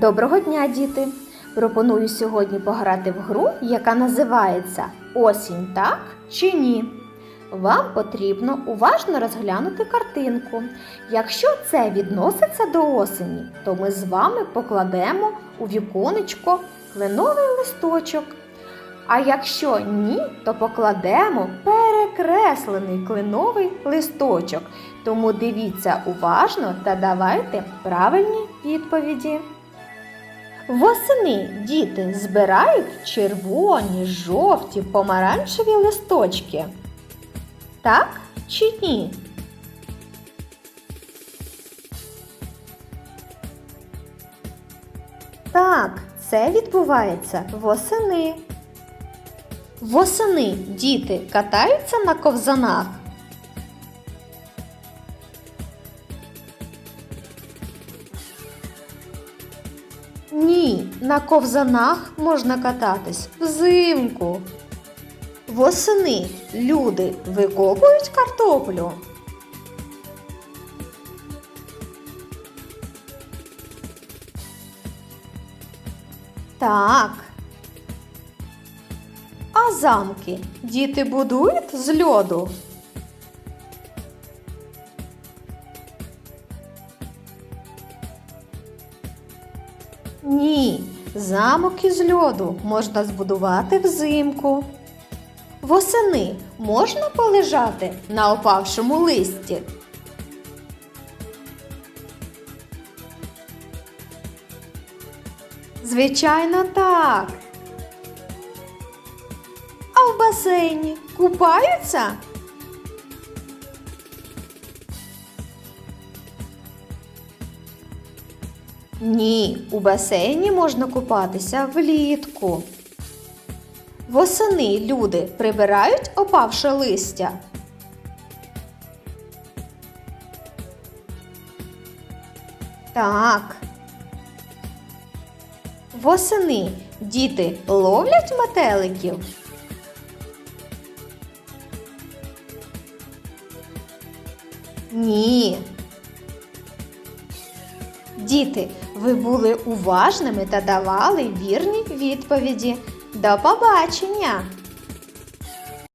Доброго дня, діти! Пропоную сьогодні пограти в гру, яка називається Осінь так чи ні. Вам потрібно уважно розглянути картинку. Якщо це відноситься до осені, то ми з вами покладемо у віконечко кленовий листочок. А якщо ні, то покладемо перекреслений кленовий листочок. Тому дивіться уважно та давайте правильні відповіді. Восени діти збирають червоні, жовті, помаранчеві листочки. Так чи ні? Так, це відбувається восени. Восени діти катаються на ковзанах. Ні, на ковзанах можна кататись взимку. Восени люди викопують картоплю. Так. А замки діти будують з льоду. Ні, замок із льоду можна збудувати взимку. Восени можна полежати на опавшому листі. Звичайно, так. А в басейні купаються? Ні, у басейні можна купатися влітку. Восени люди прибирають опавше листя. Так. Восени діти ловлять метеликів. Ні. Діти, ви були уважними та давали вірні відповіді. До побачення!